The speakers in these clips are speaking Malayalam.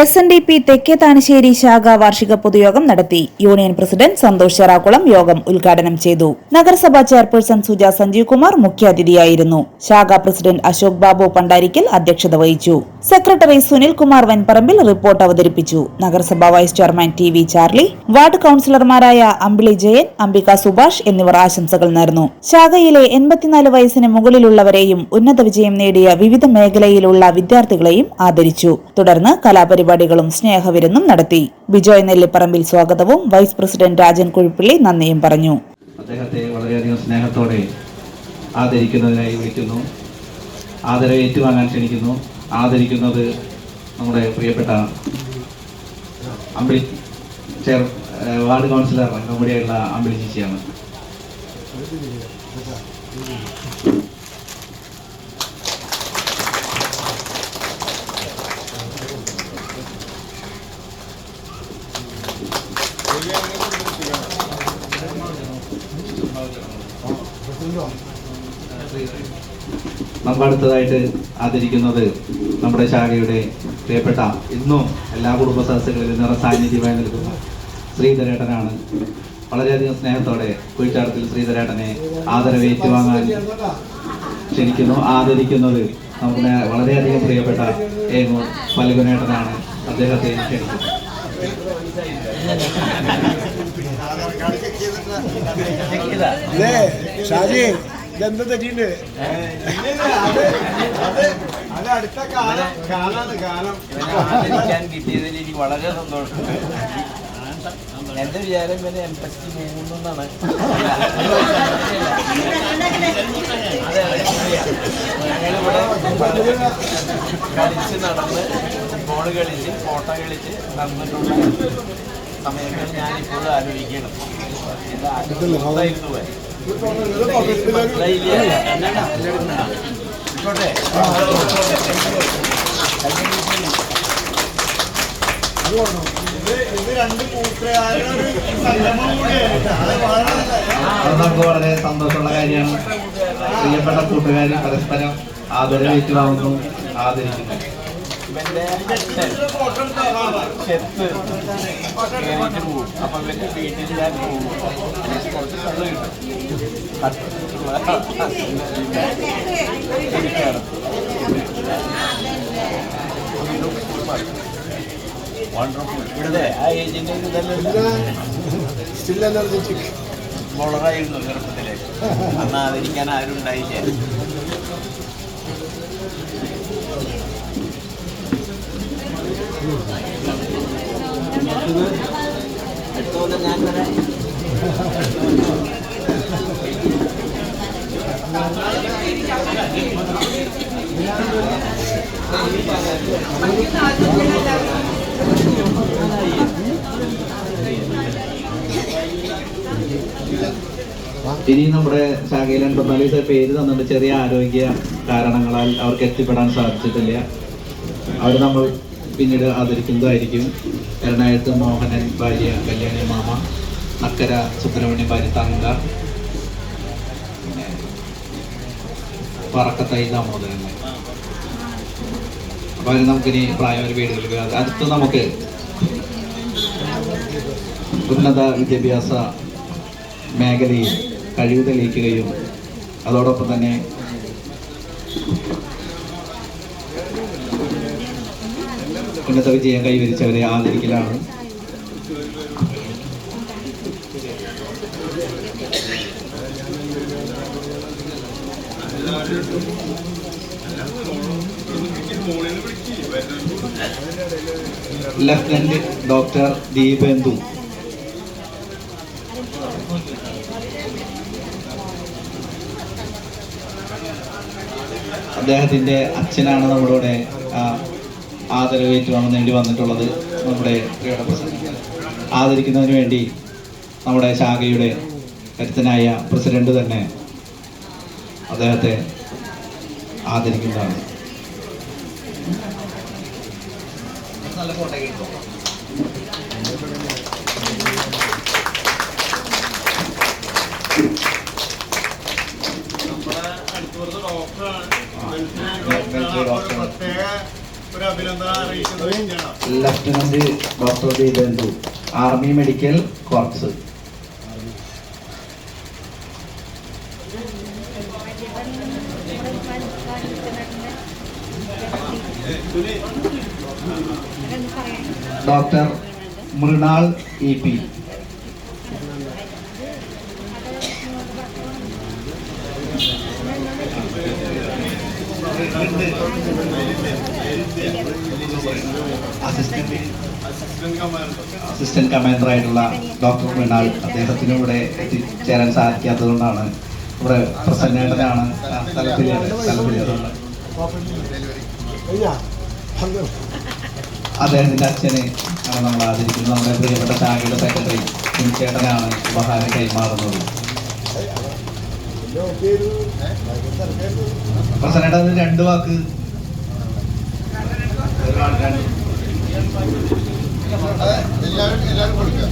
എസ് എൻ ഡി പി തെക്കേ താനശ്ശേരി ശാഖ വാർഷിക പൊതുയോഗം നടത്തി. യൂണിയൻ പ്രസിഡന്റ് സന്തോഷ് ചെറാക്കുളം യോഗം ഉദ്ഘാടനം ചെയ്തു. നഗരസഭാ ചെയർപേഴ്സൺ സുജ സഞ്ജീവ് കുമാർ മുഖ്യാതിഥിയായിരുന്നു. ശാഖ പ്രസിഡന്റ് അശോക് ബാബു പണ്ടാരിക്കൽ അധ്യക്ഷത വഹിച്ചു. സെക്രട്ടറി സുനിൽ കുമാർ വെൻപറമ്പിൽ റിപ്പോർട്ട് അവതരിപ്പിച്ചു. നഗരസഭാ vice chairman T V Charlie ward കൌൺസിലർമാരായ Ambili Jayan Ambika Subhash എന്നിവർ ആശംസകൾ നേർന്നു. ശാഖയിലെ എൺപത്തിനാല് വയസ്സിന് മുകളിലുള്ളവരെയും ഉന്നത വിജയം നേടിയ വിവിധ മേഖലയിലുള്ള വിദ്യാർത്ഥികളെയും ആദരിച്ചു. തുടർന്ന് കലാപരിപാടികളും സ്നേഹവിരുന്നും നടത്തി. ബിജോയ് നെല്ലിപ്പറമ്പിൽ സ്വാഗതവും വൈസ് പ്രസിഡന്റ് രാജൻ കുഴിപ്പിള്ളി നന്ദിയും പറഞ്ഞു. അദ്ദേഹത്തെ വളരെയധികം സ്നേഹത്തോടെ ആദരിക്കുന്നതിനായി വിളിക്കുന്നു. ആദരവ് ഏറ്റുവാങ്ങാൻ ക്ഷണിക്കുന്നു. ആദരിക്കുന്നത് നമ്മുടെ പ്രിയപ്പെട്ട അമ്പിളി ചെയർ വാർഡ് കൗൺസിലർ നമ്മുടെയുള്ള അമ്പിളി ചേച്ചിയാണ്. അടുത്തതായിട്ട് ആദരിക്കുന്നത് നമ്മുടെ ശാഖയുടെ പ്രിയപ്പെട്ട ഇന്നും എല്ലാ കുടുംബ സദസ്സുകളിലും നിറ സാന്നിധ്യമായി നിൽക്കുന്ന ശ്രീധരേട്ടനാണ്. വളരെയധികം സ്നേഹത്തോടെ കുഴിച്ചാടത്തിൽ ശ്രീധരേട്ടനെ ആദരവ് ഏറ്റുവാങ്ങാൻ ക്ഷണിക്കുന്നു ആദരിക്കുന്നത് നമ്മുടെ വളരെയധികം പ്രിയപ്പെട്ട ഏങ്ങൂർ പലകുനേട്ടനാണ് അദ്ദേഹത്തെ ക്ഷണിക്കുന്നത് ഷാജി ഇതെന്താ തെറ്റിണ്ട് വളരെ സന്തോഷം എന്റെ വിചാരം പിന്നെ എൺപത്തി മൂന്നെന്നാണ് അതെ ഞങ്ങളിവിടെ കളിച്ച് നടന്ന് ഫുട്ബോൾ കളിച്ച് ഫോട്ടോ കളിച്ച് നടന്നിട്ടുള്ള സമയങ്ങൾ ഞാനിപ്പോഴും ആലോചിക്കണം. എന്താ മനസ്സിലായില്ലേ? അത് വളരെ അത് നമുക്ക് വളരെ സന്തോഷമുള്ള കാര്യമാണ്. പ്രിയപ്പെട്ട കൂട്ടുകാർ പരസ്പരം ആദരവ് ഏറ്റുവാങ്ങുന്നു ആദരിക്കുന്നു. ഇവന്റെ ചെത്ത് കയറിയിട്ട് പോകും അപ്പൊ ഇവന്റെ വീട്ടിൽ ഞാൻ പോകും കുറച്ച് സ്ഥലം വണ്ടർഫുൾ ഇവിടെ ആ ഏജിന്റെ ഇതെല്ലാം സ്റ്റിൽ എനർജറ്റിക് മുളകായിരുന്നു ചെറുപ്പത്തിലെ? അന്ന് ആദരിക്കാൻ ആരും ഉണ്ടായില്ല? ഇനി നമ്മുടെ ശാഖയിൽ എൺപത്തിനാല് പേര് തന്നിട്ട് ചെറിയ ആരോഗ്യ കാരണങ്ങളാൽ അവർക്ക് എത്തിപ്പെടാൻ സാധിച്ചിട്ടില്ല. അവർ നമ്മൾ പിന്നീട് ആദരിക്കുന്നതായിരിക്കും. എറണാകുളത്ത് മോഹനൻ ഭാര്യ കല്യാണി മാമ അക്കര സുബ്രഹ്മണ്യ ഭാര്യ തങ്ക പറക്കത്തൈ ദാമോദരൻ. അപ്പൊ അവർ നമുക്കിനി പ്രായമായ വീടുകളിൽ അടുത്ത് നമുക്ക് ഉന്നത വിദ്യാഭ്യാസ മേഖലയിൽ കഴിവ് തെളിയിക്കുകയും അതോടൊപ്പം തന്നെ ഉന്നത വിജയം കൈവരിച്ചവരെ ആദരിക്കലാണ്. ലഫ്റ്റനന്റ് ഡോക്ടർ ദീപേന്ദു അദ്ദേഹത്തിന്റെ അച്ഛനാണ് നമ്മളുടെ ആ, ആദരവ് ഏറ്റുവാങ്ങുന്നതിന് വേണ്ടി വന്നിട്ടുള്ളത് നമ്മുടെ ആദരിക്കുന്നതിന് വേണ്ടി നമ്മുടെ ശാഖയുടെ കരുത്തനായ പ്രസിഡന്റ് തന്നെ അദ്ദേഹത്തെ ആദരിക്കുന്നതാണ്. നല്ല ഫോട്ടോ കിട്ടും lieutenant doctor Deependu army medical corps doctor Mrinal E P. Assistant assistant commander ആയിട്ടുള്ള ഡോക്ടർ മൃണാൾ അദ്ദേഹത്തിന് ഇവിടെ എത്തിച്ചേരാൻ സാധിക്കാത്തതുകൊണ്ടാണ് ഇവിടെ പ്രസന്നേട്ടനാണ് ആ സ്ഥലത്തിൽ സ്ഥലത്തിൽ അദ്ദേഹത്തിന്റെ അച്ഛനെ ആണ് നമ്മൾ ആദരിക്കുന്നത്. നമ്മുടെ പ്രിയപ്പെട്ട ശാഖയുടെ സെക്രട്ടറി ചേട്ടനാണ് ഉപഹാരം കൈമാറുന്നത്. പ്രസന്നേട്ട അത് രണ്ട് വാക്ക്. എല്ലാവരും എല്ലാവരും കൊടുക്കുക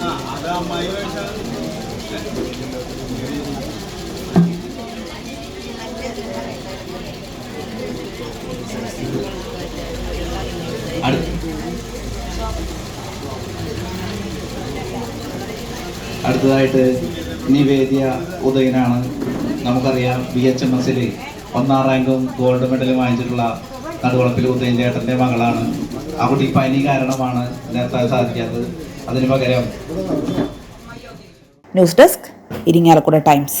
ആ അത് വേഷം അടു- അടുത്തതായിട്ട് നിവേദ്യ ഉദയനാണ്. നമുക്കറിയാം ബി എച്ച് എം എസിൽ ഒന്നാം റാങ്കും ഗോൾഡ് മെഡലും വാങ്ങിച്ചിട്ടുള്ള നടുവളപ്പിൽ ഉദയൻ ചേട്ടന്റെ മകളാണ്. ആ കുട്ടി പനി കാരണമാണ് നേരത്തെ സാധിക്കാത്തത്. അതിന് പകരം news desk Irinjalakuda Times.